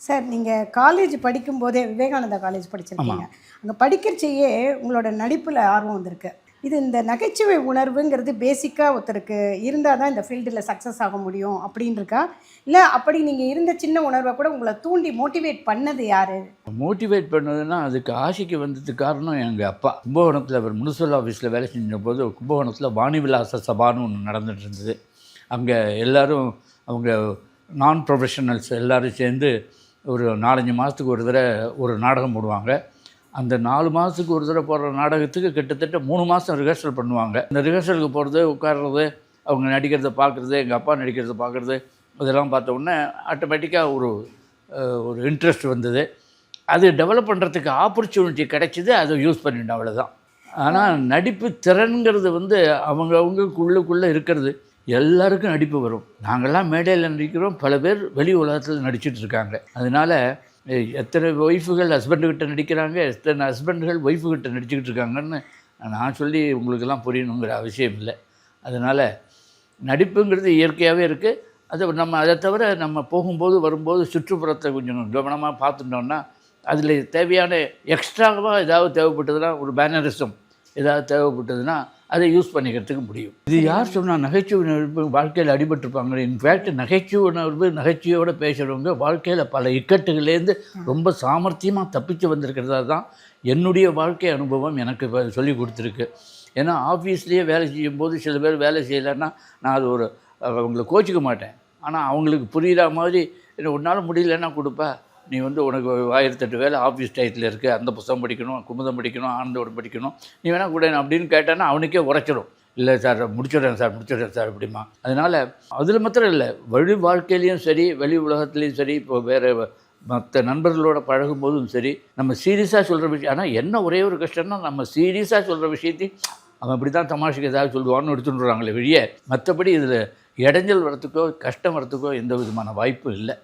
Sir நீங்கள் college படிக்கும்போதே Vivekananda college படிச்சிருக்கீங்க. அங்கே படிக்கிறச்சேயே உங்களோட நடிப்பில் ஆர்வம் வந்திருக்கு. இது இந்த நகைச்சுவை உணர்வுங்கிறது பேசிக்காக ஒருத்தருக்கு இருந்தால் தான் இந்த ஃபீல்டில் சக்ஸஸ் ஆக முடியும் அப்படின்னு இருக்கா இல்லை அப்படி நீங்கள் இருந்த சின்ன உணர்வை கூட உங்களை தூண்டி மோட்டிவேட் பண்ணது யாரு? மோட்டிவேட் பண்ணதுன்னா அதுக்கு ஆசைக்கு வந்ததுக்கு காரணம் எங்கள் அப்பா. கும்பகோணத்தில் அவர் முனிசிபல் ஆஃபீஸில் வேலை செஞ்ச போது கும்பகோணத்தில் வாணிவிலாச சபான்னு ஒன்று நடந்துட்டு இருந்தது அங்கே எல்லாரும் அவங்க நான் ப்ரொஃபஷனல்ஸ் எல்லாரும் சேர்ந்து ஒரு நாலஞ்சு மாதத்துக்கு ஒரு தடவை ஒரு நாடகம் போடுவாங்க. அந்த நாலு மாதத்துக்கு ஒரு தடவை போடுற நாடகத்துக்கு கிட்டத்தட்ட மூணு மாதம் ரிஹர்சல் பண்ணுவாங்க. இந்த ரிஹர்சலுக்கு போகிறது உட்கார்றது அவங்க நடிக்கிறத பார்க்குறது எங்கள் அப்பா நடிக்கிறத பார்க்குறது இதெல்லாம் பார்த்த உடனே ஆட்டோமேட்டிக்காக ஒரு ஒரு இன்ட்ரெஸ்ட் வந்தது. அது டெவலப் பண்ணுறதுக்கு ஆப்பர்ச்சுனிட்டி கிடைச்சிது அதை யூஸ் பண்ணிட்டேன் அவ்வளோதான் ஆனால் நடிப்பு திறன்கிறது வந்து அவங்க அவங்களுக்குள்ளுக்குள்ளே இருக்கிறது. எல்லாருக்கும் நடிப்பு வரும். நாங்கள்லாம் மேடையில் நடிக்கிறோம் பல பேர் வெளி உலகத்தில் நடிச்சிட்டு இருக்காங்க. அதனால் எத்தனை ஒய்ஃபுகள் ஹஸ்பண்டுக்கிட்ட நடிக்கிறாங்க எத்தனை ஹஸ்பண்டுகள் ஒய்ஃபுக்கிட்ட நடிச்சுக்கிட்டு இருக்காங்கன்னு நான் சொல்லி உங்களுக்கெல்லாம் புரியணுங்கிற அவசியம் இல்லை. அதனால் நடிப்புங்கிறது இயற்கையாகவே இருக்குது அது நம்ம அதை தவிர நம்ம போகும்போது வரும்போது சுற்றுப்புறத்தை கொஞ்சம் கவனமாக பார்த்துட்டோம்னா அதில் தேவையான எக்ஸ்ட்ராவாக ஏதாவது தேவைப்பட்டதுன்னா ஒரு பேனரிசம் ஏதாவது தேவைப்பட்டதுன்னா அதை யூஸ் பண்ணிக்கிறதுக்கு முடியும். இது யார் சொன்னால் நகைச்சுவை உணர்வு வாழ்க்கையில் அடிபட்டிருப்பாங்க இன்ஃபேக்ட் நகைச்சுவை உணர்வு நகைச்சுவையோட பேசுகிறவங்க வாழ்க்கையில் பல இக்கட்டுகள்லேருந்து ரொம்ப சாமர்த்தியமாக தப்பிச்சு வந்திருக்கிறதா தான் என்னுடைய வாழ்க்கை அனுபவம் எனக்கு சொல்லி கொடுத்துருக்கு. ஏன்னா ஆஃபீஸ்லேயே வேலை செய்யும்போது சில பேர் வேலை செய்யலைன்னா நான் அது ஒரு அவங்கள கோச்சிக்க மாட்டேன். ஆனால் அவங்களுக்கு புரிகிற மாதிரி என்ன உன்னால் முடியலன்னா கொடுப்பா. நீ வந்து உனக்கு ஆயிரத்தெட்டு வேலை ஆஃபீஸ் டயத்தில் இருக்குது அந்த புத்தகம் படிக்கணும் குமுதம் படிக்கணும் ஆனந்தோடு படிக்கணும். நீ வேணால் கூட அப்படின்னு கேட்டான்னா அவனுக்கே உரைச்சிடும் இல்லை சார் முடிச்சிடுறேன் சார் முடிச்சிடுறேன் சார் அப்படிமா. அதனால் அதில் மாத்திரம் இல்லை வழி வாழ்க்கையிலையும் சரி வெளி உலகத்துலேயும் சரி இப்போ வேறு மற்ற நண்பர்களோட பழகும்போதும் சரி நம்ம சீரியஸாக சொல்கிற விஷயம் ஆனால் என்ன ஒரே ஒரு கஷ்டம்னா நம்ம சீரியஸாக சொல்கிற விஷயத்தையும் அவன் அப்படி தான் தமாஷுக்கு ஏதாவது சொல்லுவான்னு எடுத்துட்டுறாங்களே வெளியே. மற்றபடி இதில் இடைஞ்சல் வரத்துக்கோ கஷ்டம் வரத்துக்கோ எந்த விதமான வாய்ப்பும் இல்லை.